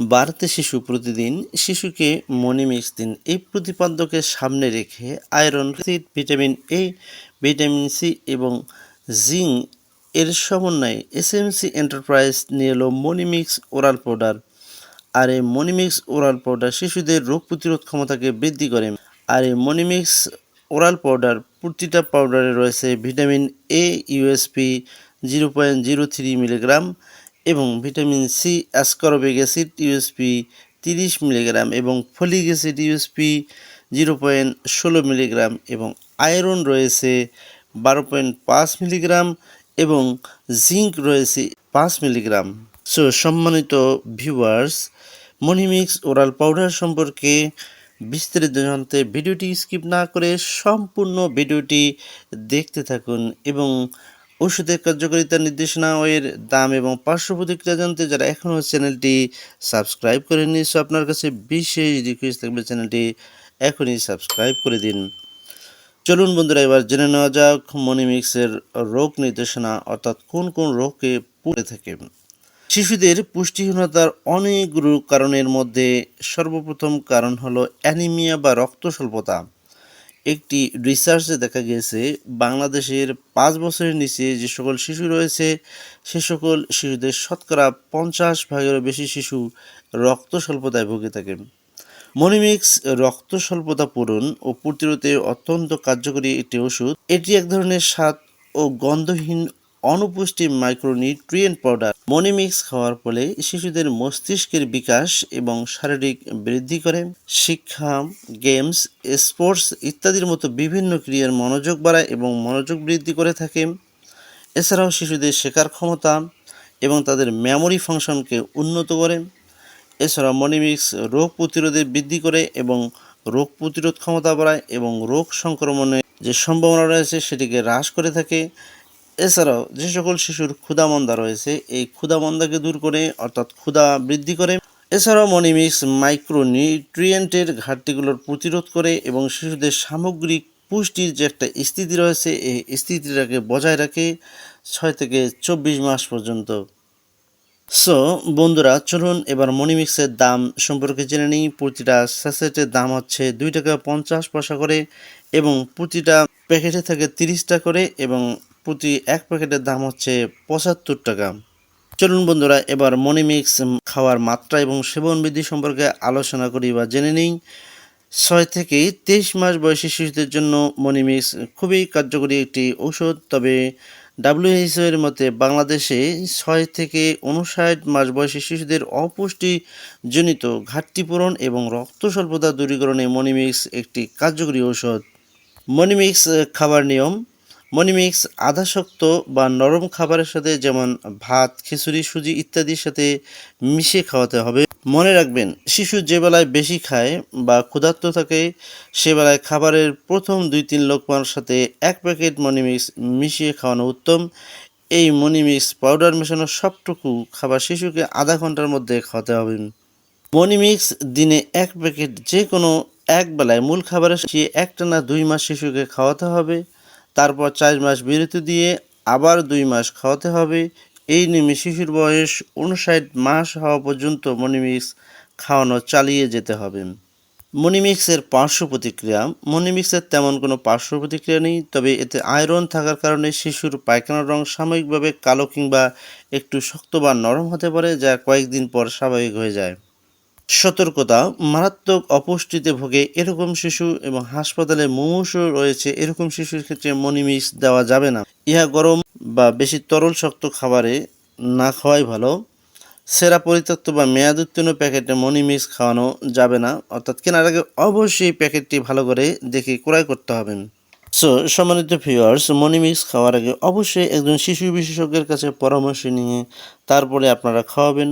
বাড়তে শিশু প্রতিদিন শিশুকে মনিমিক্স দিন এই প্রতিপাদ্যকে সামনে রেখে iron vitamin A vitamin C এবং জিঙ্ক এর সমন্বয়ে এসএমসি এন্টারপ্রাইজ নিয়ে এলো মনিমিক্স ওরাল পাউডার। আর এই মনিমিক্স ওরাল পাউডার শিশুদের রোগ প্রতিরোধ ক্ষমতাকে বৃদ্ধি করে। আর এই মনিমিক্স ওরাল পাউডার প্রতিটা পাউডারে রয়েছে vitamin A USP zero point zero three milligram এবং vitamin C ascorbic acid USP তিরিশ মিলিগ্রাম এবং folic acid USP zero point ষোলো মিলিগ্রাম এবং আয়রন রয়েছে বারো পয়েন্ট পাঁচ মিলিগ্রাম এবং জিঙ্ক রয়েছে পাঁচ মিলিগ্রাম। সো সম্মানিত ভিউয়ার্স মনিমিক্স ওরাল পাউডার সম্পর্কে বিস্তারিত জানতে ভিডিওটি স্কিপ না করে সম্পূর্ণ ভিডিওটি দেখতে থাকুন এবং ওষুধের কার্যকারিতা নির্দেশনা ও এর দাম এবং পার্শ্ব প্রতিক্রিয়া জানতে যারা এখনও চ্যানেলটি সাবস্ক্রাইব করেননি, সো আপনার কাছে বিশেষ রিকোয়েস্ট থাকবে চ্যানেলটি এখনই সাবস্ক্রাইব করে দিন। চলুন বন্ধুরা, এবার জেনে নেওয়া যাক মনিমিক্সের রোগ নির্দেশনা, অর্থাৎ কোন কোন রোগকে পড়ে থাকে। শিশুদের পুষ্টিহীনতার অনেকগুলো কারণের মধ্যে সর্বপ্রথম কারণ হলো অ্যানিমিয়া বা রক্ত স্বল্পতা একটি রিসার্চে দেখা গিয়েছে বাংলাদেশের পাঁচ বছরের নিচে যে সকল শিশু রয়েছে, সে সকল শিশুদের শতকরা পঞ্চাশ ভাগেরও বেশি শিশু রক্ত স্বল্পতায় ভুগে থাকে। মনিমিক্স রক্ত স্বল্পতা পূরণ ও প্রতিরোধে অত্যন্ত কার্যকরী একটি ওষুধ। এটি এক ধরনের স্বাদ ও গন্ধহীন অনুপুষ্টি মাইক্রোনিউট্রিয়েন্ট পাউডার মনিমিক্স খাওয়ার ফলে শিশুদের মস্তিষ্কের বিকাশ এবং শারীরিক বৃদ্ধি করে। শিক্ষা, গেমস, স্পোর্টস ইত্যাদির মতো বিভিন্ন ক্রিয়ার মনোযোগ বাড়ায় এবং মনোযোগ বৃদ্ধি করে থাকে। এছাড়াও শিশুদের শেখার ক্ষমতা এবং তাদের মেমোরি ফাংশনকে উন্নত করে। এছাড়া মনিমিক্স রোগ প্রতিরোধে বৃদ্ধি করে এবং রোগ প্রতিরোধ ক্ষমতা বাড়ায় এবং রোগ সংক্রমণের যে সম্ভাবনা রয়েছে সেটিকে হ্রাস করে থাকে। এছাড়াও যে সকল শিশুর ক্ষুধামন্দা রয়েছে, এই ক্ষুধামন্দাকে দূর করে, অর্থাৎ ক্ষুধা বৃদ্ধি করে, এছাড়াও মনিমিক্স মাইক্রো নিউট্রিয়েন্টের ঘাটতিগুলোর প্রতিরোধ করে এবং শিশুদের সামগ্রিক পুষ্টির যে একটা স্থিতি রয়েছে, এই স্থিতিটাকে বজায় রাখে ছয় থেকে চব্বিশ মাস পর্যন্ত। সো বন্ধুরা, চলুন এবার মনিমিক্সের দাম সম্পর্কে জেনে নিই। প্রতিটা স্যাসেটের দাম হচ্ছে দুই টাকা পঞ্চাশ পয়সা করে এবং প্রতিটা প্যাকেটে থাকে তিরিশটা করে এবং প্রতি এক প্যাকেটের দাম হচ্ছে পঁচাত্তর টাকা। চলুন বন্ধুরা, এবার মনিমিক্স খাওয়ার মাত্রা এবং সেবন বৃদ্ধি সম্পর্কে আলোচনা করি বা জেনে নিই। ছয় থেকে তেইশ মাস বয়সী শিশুদের জন্য মনিমিক্স খুবই কার্যকরী একটি ঔষধ। তবে ডাব্লিউএইচও এর মতে বাংলাদেশে ছয় থেকে উনষাট মাস বয়সী শিশুদের অপুষ্টিজনিত ঘাটতি পূরণ এবং রক্ত স্বল্পতা দূরীকরণে মনিমিক্স একটি কার্যকরী ঔষধ। মনিমিক্স খাবার নিয়ম মনিমিক্স আধাশক্ত বা নরম খাবারের সাথে যেমন ভাত, খিচুড়ি, সুজি ইত্যাদির সাথে মিশিয়ে খাওয়াতে হবে। মনে রাখবেন, শিশু যে বেলায় বেশি খায় বা ক্ষুধার্ত থাকে, সে বেলায় খাবারের প্রথম দুই তিন লোকমার সাথে এক প্যাকেট মনিমিক্স মিশিয়ে খাওয়ানো উত্তম। এই মনিমিক্স পাউডার মেশানো সবটুকু খাবার শিশুকে আধা ঘণ্টার মধ্যে খাওয়াতে হবে। মনিমিক্স দিনে এক প্যাকেট যে কোনো এক বেলায় মূল খাবারের সাথে একটানা দুই মাস শিশুকে খাওয়াতে হবে। তারপর চার মাস বিরতি দিয়ে আবার দুই মাস খাওয়াতে হবে। এই নিয়মে শিশুর বয়স উনষাট মাস হওয়া পর্যন্ত মনিমিক্স খাওয়ানো চালিয়ে যেতে হবে। মনিমিক্সের পার্শ্ব প্রতিক্রিয়া মনিমিক্সের তেমন কোনো পার্শ্ব প্রতিক্রিয়া নেই, তবে এতে আয়রন থাকার কারণে শিশুর পায়খানার রং সাময়িকভাবে কালো কিংবা একটু শক্ত বা নরম হতে পারে, যা কয়েকদিন পর স্বাভাবিক হয়ে যায়। সতর্কতা, মারাত্মক অপুষ্টিতে ভোগে এরকম শিশু এবং হাসপাতালে মুমূর্ষ রয়েছে এরকম শিশুর ক্ষেত্রে মনিমিক্স দেওয়া যাবে না। ইহা গরম বা বেশি তরল শক্ত খাবারে না খাওয়াই ভালো। সেরা পরিত্যক্ত বা মেয়াদ উত্তীর্ণ প্যাকেটে মনিমিক্স খাওয়ানো যাবে না। অর্থাৎ কেনার আগে অবশ্যই প্যাকেটটি ভালো করে দেখে ক্রয় করতে হবে। সো সম্মানিত ভিউয়ার্স মনিমিক্স খাওয়ার আগে অবশ্যই একজন শিশু বিশেষজ্ঞের কাছে পরামর্শ নিয়ে তারপরে আপনারা খাওয়াবেন।